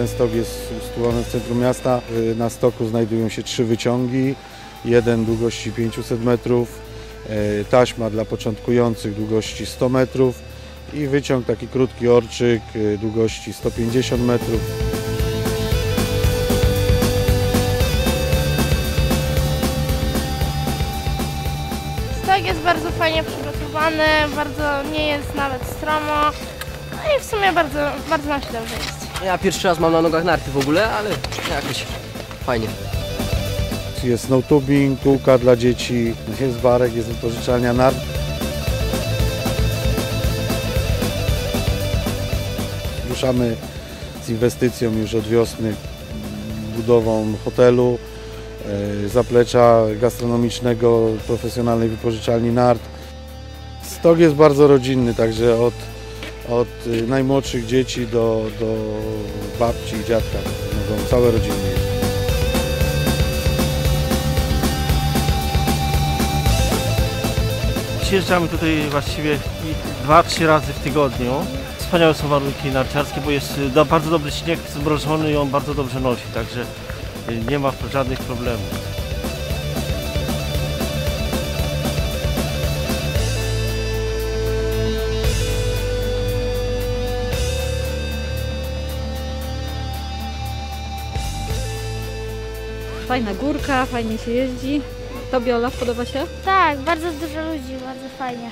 Ten stok jest usytuowany w centrum miasta. Y, Na stoku znajdują się trzy wyciągi, jeden długości 500 metrów, y, taśma dla początkujących długości 100 metrów i wyciąg taki krótki orczyk y, długości 150 metrów. Stok jest bardzo fajnie przygotowany, bardzo nie jest nawet stromo. No i w sumie bardzo, bardzo nam się dobrze jest. Ja pierwszy raz mam na nogach narty w ogóle, ale jakoś fajnie. Jest snowtubing, kółka dla dzieci, jest barek, jest wypożyczalnia nart. Ruszamy z inwestycją już od wiosny, budową hotelu, e, zaplecza gastronomicznego, profesjonalnej wypożyczalni nart. Stok jest bardzo rodzinny, także od, od y, najmłodszych dzieci do, do babci i dziadka mogą całe rodziny jeździć. Przyjeżdżamy tutaj właściwie i dwa, trzy razy w tygodniu. Wspaniałe są warunki narciarskie, bo jest y, bardzo dobry śnieg zmrożony i on bardzo dobrze nosi, także y, nie ma żadnych problemów. Fajna górka, fajnie się jeździ. Tobie Olaf podoba się? Tak, bardzo dużo ludzi, bardzo fajnie.